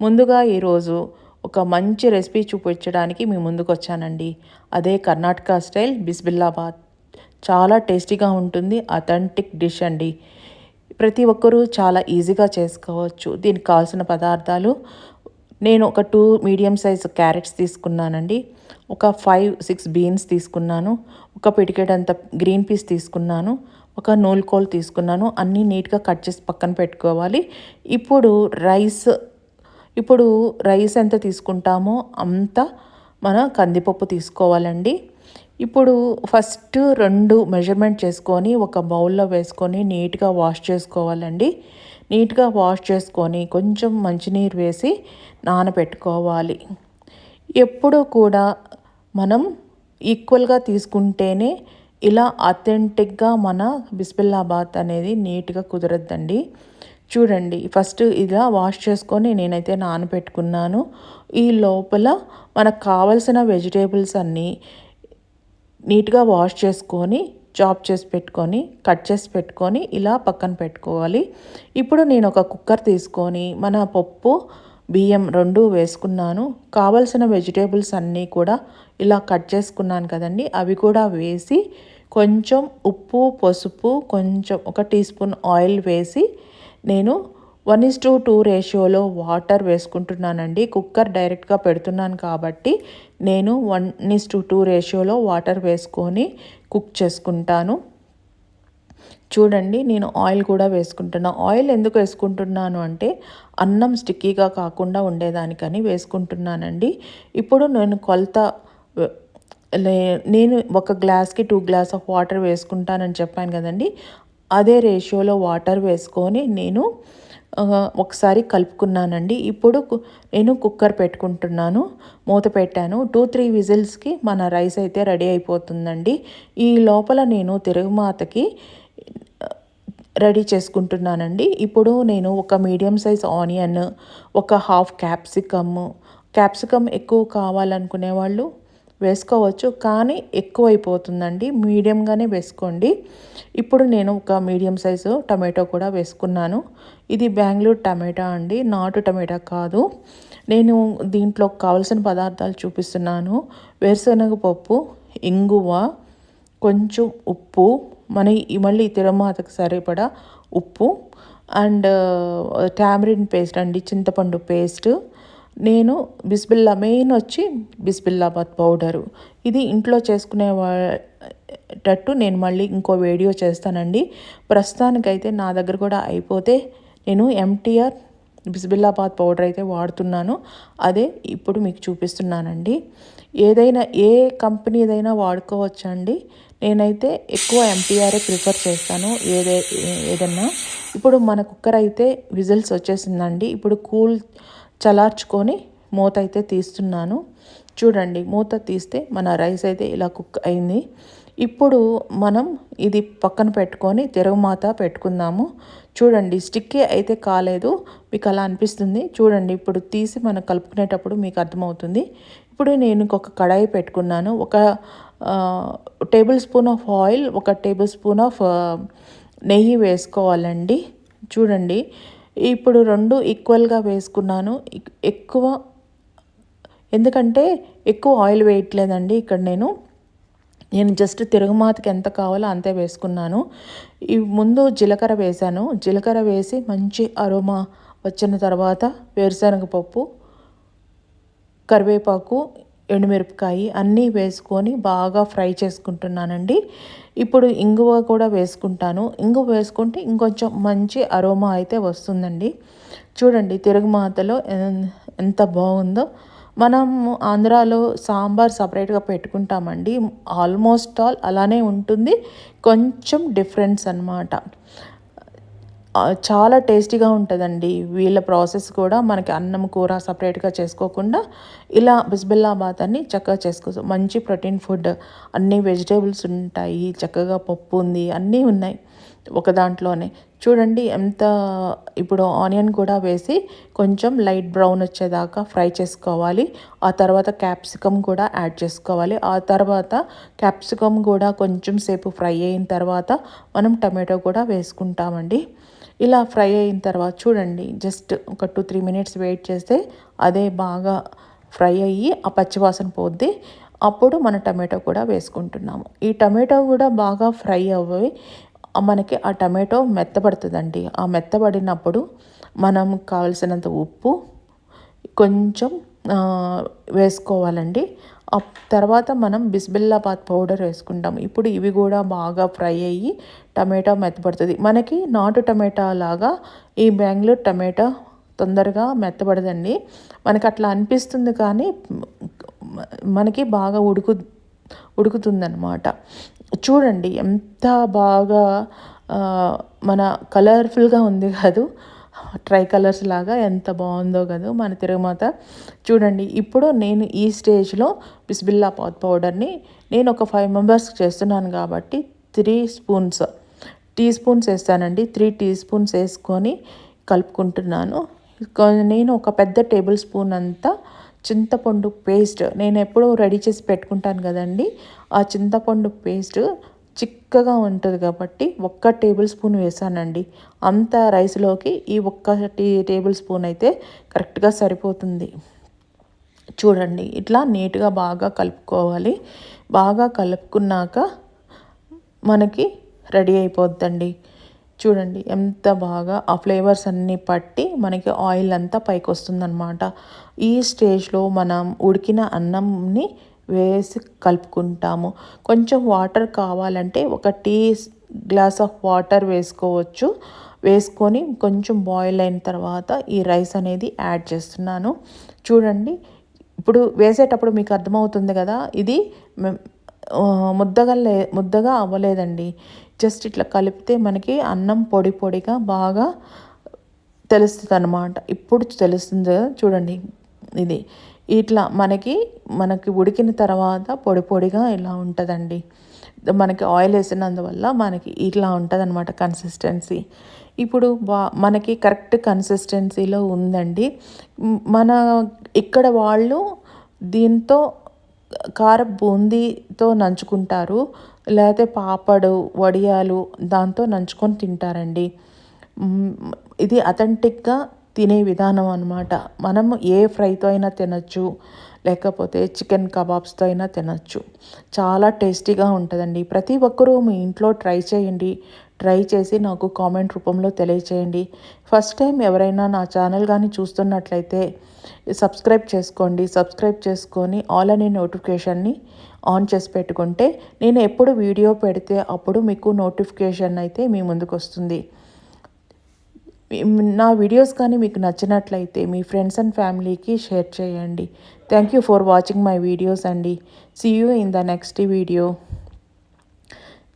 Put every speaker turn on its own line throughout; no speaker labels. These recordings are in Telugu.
ముందుగా ఈరోజు ఒక మంచి రెసిపీ చూపించడానికి మీ ముందుకు వచ్చానండి అదే కర్ణాటక స్టైల్ బిస్బిల్లాబాద్ చాలా టేస్టీగా ఉంటుంది అథెంటిక్ డిష్ అండి. ప్రతి ఒక్కరూ చాలా ఈజీగా చేసుకోవచ్చు. దీనికి కావాల్సిన పదార్థాలు నేను ఒక టూ మీడియం సైజ్ క్యారెట్స్ తీసుకున్నానండి. ఒక ఫైవ్ సిక్స్ బీన్స్ తీసుకున్నాను. ఒక పిటికెడంత గ్రీన్ పీస్ తీసుకున్నాను. ఒక నూలుకోలు తీసుకున్నాను. అన్నీ నీట్గా కట్ చేసి పక్కన పెట్టుకోవాలి. ఇప్పుడు రైస్ ఇప్పుడు రైస్ ఎంత తీసుకుంటామో అంత మన కందిపప్పు తీసుకోవాలండి. ఇప్పుడు ఫస్ట్ రెండు మెజర్మెంట్ చేసుకొని ఒక బౌల్లో వేసుకొని నీట్గా వాష్ చేసుకోవాలండి. నీట్గా వాష్ చేసుకొని కొంచెం మంచినీరు వేసి నానబెట్టుకోవాలి. ఎప్పుడు కూడా మనం ఈక్వల్గా తీసుకుంటేనే ఇలా అథెంటిక్గా మన బిస్బిల్లాబాత్ అనేది నీట్గా కుదరద్దండి. చూడండి ఫస్ట్ ఇలా వాష్ చేసుకొని నేనైతే నానబెట్టుకున్నాను. ఈ లోపల మనకు కావలసిన వెజిటేబుల్స్ అన్నీ నీట్గా వాష్ చేసుకొని చాప్ చేసి పెట్టుకొని కట్ చేసి పెట్టుకొని ఇలా పక్కన పెట్టుకోవాలి. ఇప్పుడు నేను ఒక కుక్కర్ తీసుకొని మన పప్పు బియ్యం రెండు వేసుకున్నాను. కావలసిన వెజిటేబుల్స్ అన్నీ కూడా ఇలా కట్ చేసుకున్నాను కదండి అవి కూడా వేసి కొంచెం ఉప్పు పసుపు కొంచెం ఒక టీ స్పూన్ ఆయిల్ వేసి నేను వన్ ఇస్ టు టూ రేషియోలో వాటర్ వేసుకుంటున్నానండి. కుక్కర్ డైరెక్ట్గా పెడుతున్నాను కాబట్టి నేను వన్ ఇస్ టు టూ రేషియోలో వాటర్ వేసుకొని కుక్ చేసుకుంటాను. చూడండి నేను ఆయిల్ కూడా వేసుకుంటున్నా. ఆయిల్ ఎందుకు వేసుకుంటున్నాను అంటే అన్నం స్టిక్కీగా కాకుండా ఉండేదానికని వేసుకుంటున్నానండి. ఇప్పుడు నేను కొలత నేను ఒక గ్లాస్కి టూ గ్లాస్ ఆఫ్ వాటర్ వేసుకుంటానని చెప్పాను కదండి. అదే రేషియోలో వాటర్ వేసుకొని నేను ఒకసారి కలుపుకున్నానండి. ఇప్పుడు నేను కుక్కర్ పెట్టుకుంటున్నాను మూత పెట్టాను. టూ త్రీ విజిల్స్కి మన రైస్ అయితే రెడీ అయిపోతుందండి. ఈ లోపల నేను తిరుగుమాతకి రెడీ చేసుకుంటున్నానండి. ఇప్పుడు నేను ఒక మీడియం సైజ్ ఆనియన్ ఒక హాఫ్ క్యాప్సికమ్ క్యాప్సికమ్ ఎక్కువ కావాలనుకునే వాళ్ళు వేసుకోవచ్చు. కానీ ఎక్కువైపోతుందండి. మీడియంగానే వేసుకోండి. ఇప్పుడు నేను ఒక మీడియం సైజు టమాటో కూడా వేసుకున్నాను. ఇది బెంగళూరు టమాటా అండి. నాటు టమాటా కాదు. నేను దీంట్లో కావలసిన పదార్థాలు చూపిస్తున్నాను. వేరుశనగ పప్పు ఇంగువ కొంచెం ఉప్పు మన మళ్ళీ తిరమాతకు సరిపడా ఉప్పు అండ్ టామరిన్ పేస్ట్ అండి. చింతపండు పేస్ట్ నేను బిస్బిల్లా మెయిన్ వచ్చి బిస్బిల్లాబాద్ పౌడరు. ఇది ఇంట్లో చేసుకునే టట్టు నేను మళ్ళీ ఇంకో వీడియో చేస్తానండి. ప్రస్తుతానికైతే నా దగ్గర కూడా అయిపోతే నేను ఎంటీఆర్ బిస్బిల్లాబాద్ పౌడర్ అయితే వాడుతున్నాను. అదే ఇప్పుడు మీకు చూపిస్తున్నానండి. ఏదైనా ఏ కంపెనీదైనా వాడుకోవచ్చండి. నేనైతే ఎక్కువ ఎంటీఆరే ప్రిఫర్ చేస్తాను. ఏదే ఏదన్నా. ఇప్పుడు మన కుక్కర్ అయితే విజిల్స్ వచ్చేసిందండి. ఇప్పుడు కూల్ చలార్చుకొని మూత అయితే తీస్తున్నాను. చూడండి మూత తీస్తే మన రైస్ అయితే ఇలా కుక్ అయింది. ఇప్పుడు మనం ఇది పక్కన పెట్టుకొని తిరుగుమాత పెట్టుకుందాము. చూడండి స్టిక్కే అయితే కాలేదు. మీకు అలా అనిపిస్తుంది. చూడండి ఇప్పుడు తీసి మనం కలుపుకునేటప్పుడు మీకు అర్థమవుతుంది. ఇప్పుడు నేను ఒక కడాయి పెట్టుకున్నాను. ఒక టేబుల్ స్పూన్ ఆఫ్ ఆయిల్ ఒక టేబుల్ స్పూన్ ఆఫ్ నెయ్యి వేసుకోవాలండి. చూడండి ఇప్పుడు రెండు ఈక్వల్గా వేసుకున్నాను. ఎక్కువ ఎందుకంటే ఎక్కువ ఆయిల్ వేయట్లేదండి ఇక్కడ నేను. నేను జస్ట్ తిరుగుమాతకి ఎంత కావాలో అంతే వేసుకున్నాను. ఈ ముందు జీలకర్ర వేశాను. జీలకర్ర వేసి మంచి అరోమా వచ్చిన తర్వాత వేరుశనగ పప్పు కరివేపాకు ఎండుమిరపకాయ అన్నీ వేసుకొని బాగా ఫ్రై చేసుకుంటున్నానండి. ఇప్పుడు ఇంగువ కూడా వేసుకుంటాను. ఇంగువ వేసుకుంటే ఇంకొంచెం మంచి అరోమా అయితే వస్తుందండి. చూడండి తిరుగుమాతలో ఎంత బాగుందో. మనం ఆంధ్రాలో సాంబార్ సపరేట్గా పెట్టుకుంటామండి. ఆల్మోస్ట్ ఆల్ అలానే ఉంటుంది. కొంచెం డిఫరెన్స్ అనమాట చాలా టేస్టీగా ఉంటుందండి. వీళ్ళ ప్రాసెస్ కూడా మనకి అన్నం కూర సపరేట్గా చేసుకోకుండా ఇలా బిస్బిల్లాబాత్ అని చక్కగా చేసుకోవచ్చు. మంచి ప్రోటీన్ ఫుడ్. అన్ని వెజిటేబుల్స్ ఉంటాయి. చక్కగా పప్పు ఉంది. అన్నీ ఉన్నాయి ఒక దాంట్లోనే. చూడండి ఎంత ఇప్పుడు ఆనియన్ కూడా వేసి కొంచెం లైట్ బ్రౌన్ వచ్చేదాకా ఫ్రై చేసుకోవాలి. ఆ తర్వాత క్యాప్సికమ్ కూడా యాడ్ చేసుకోవాలి. ఆ తర్వాత క్యాప్సికమ్ కూడా కొంచెం సేపు ఫ్రై అయిన తర్వాత మనం టమాటో కూడా వేసుకుంటామండి. ఇలా ఫ్రై అయిన తర్వాత చూడండి జస్ట్ ఒక టూ త్రీ మినిట్స్ వెయిట్ చేస్తే అదే బాగా ఫ్రై అయ్యి ఆ పచ్చివాసన పోద్ది. అప్పుడు మన టమాటో కూడా వేసుకుంటున్నాము. ఈ టమాటో కూడా బాగా ఫ్రై అవ్వి మనకి ఆ టమాటో మెత్తబడుతుందండి. ఆ మెత్తబడినప్పుడు మనం కావలసినంత ఉప్పు కొంచెం వేసుకోవాలండి. తర్వాత మనం బిస్బిల్లాబాద్ పౌడర్ వేసుకుంటాం. ఇప్పుడు ఇవి కూడా బాగా ఫ్రై అయ్యి టమాటా మెత్తపడుతుంది మనకి నాటు టమాటా లాగా ఈ బెంగళూరు టమాటా తొందరగా మెత్తబడదండి. మనకి అట్లా అనిపిస్తుంది కానీ మనకి బాగా ఉడుకు ఉడుకుతుందన్నమాట. చూడండి ఎంత బాగా మన కలర్ఫుల్గా ఉంది కాదు. ట్రై కలర్స్ లాగా ఎంత బాగుందో కదా మన తిరుగుమాత. చూడండి ఇప్పుడు నేను ఈ స్టేజ్లో బిస్బిల్లా పాత్ పౌడర్ని నేను ఒక ఫైవ్ మెంబర్స్కి చేస్తున్నాను కాబట్టి త్రీ స్పూన్స్ టీ స్పూన్స్ వేస్తానండి. త్రీ టీ స్పూన్స్ వేసుకొని కలుపుకుంటున్నాను. నేను ఒక పెద్ద టేబుల్ స్పూన్ అంతా చింతపండు పేస్ట్ నేను ఎప్పుడూ రెడీ చేసి పెట్టుకుంటాను కదండి. ఆ చింతపండు పేస్ట్ చిక్కగా ఉంటుంది కాబట్టి ఒక్క టేబుల్ స్పూన్ వేసానండి. అంత రైస్లోకి ఈ ఒక్క టీ టేబుల్ స్పూన్ అయితే కరెక్ట్గా సరిపోతుంది. చూడండి ఇట్లా నీట్గా బాగా కలుపుకోవాలి. బాగా కలుపుకున్నాక మనకి రెడీ అయిపోద్దండి. చూడండి ఎంత బాగా ఆ ఫ్లేవర్స్ అన్నీ పట్టి మనకి ఆయిల్ అంతా పైకి వస్తుందన్నమాట ఈ స్టేజ్లో మనం ఉడికిన అన్నంని వేసి కలుపుకుంటాము. కొంచెం వాటర్ కావాలంటే ఒక టీ గ్లాస్ ఆఫ్ వాటర్ వేసుకోవచ్చు. వేసుకొని కొంచెం బాయిల్ అయిన తర్వాత ఈ రైస్ అనేది యాడ్ చేస్తున్నాను. చూడండి ఇప్పుడు వేసేటప్పుడు మీకు అర్థమవుతుంది కదా ఇది ముద్దగా లే ముద్దగా అవ్వలేదండి. జస్ట్ ఇట్లా కలిపితే మనకి అన్నం పొడి పొడిగా బాగా తెలుస్తుంది అనమాట ఇప్పుడు తెలుస్తుంది కదా చూడండి ఇది. ఇట్లా మనకి మనకి ఉడికిన తర్వాత పొడి పొడిగా ఇలా ఉంటుందండి. మనకి ఆయిల్ వేసినందువల్ల మనకి ఇట్లా ఉంటుంది అనమాట కన్సిస్టెన్సీ ఇప్పుడు బా మనకి కరెక్ట్ కన్సిస్టెన్సీలో ఉందండి. మన ఇక్కడ వాళ్ళు దీంతో కార బూందీతో నంచుకుంటారు లేకపోతే పాపడు వడియాలు దాంతో నంచుకొని తింటారండి. ఇది అథెంటిక్గా తినే విధానం అనమాట మనము ఏ ఫ్రైతో అయినా తినచ్చు లేకపోతే చికెన్ కబాబ్స్తో అయినా తినచ్చు. చాలా టేస్టీగా ఉంటుందండి. ప్రతి ఒక్కరూ మీ ఇంట్లో ట్రై చేయండి. ట్రై చేసి నాకు కామెంట్ రూపంలో తెలియచేయండి. ఫస్ట్ టైం ఎవరైనా నా ఛానల్ కానీ చూస్తున్నట్లయితే సబ్స్క్రైబ్ చేసుకోండి. సబ్స్క్రైబ్ చేసుకొని ఆల్ అనే నోటిఫికేషన్ని ఆన్ చేసి పెట్టుకుంటే నేను ఎప్పుడు వీడియో పెడితే అప్పుడు మీకు నోటిఫికేషన్ అయితే మీ ముందుకు వస్తుంది నా వీడియోస్ కానీ మీకు నచ్చినట్లయితే మీ ఫ్రెండ్స్ అండ్ ఫ్యామిలీకి షేర్ చేయండి. Thank you for watching my videos అండి. See you in the next video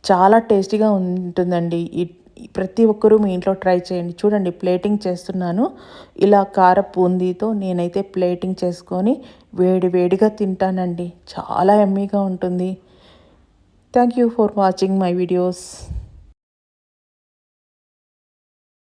చాలా టేస్టీగా ఉంటుందండి. ప్రతి ఒక్కరూ మీ ఇంట్లో ట్రై చేయండి. చూడండి ప్లేటింగ్ చేస్తున్నాను. ఇలా కార బూందీతో నేనైతే ప్లేటింగ్ చేసుకొని వేడి వేడిగా తింటానండి. చాలా ఎమ్మీగా ఉంటుంది. Thank you for watching my videos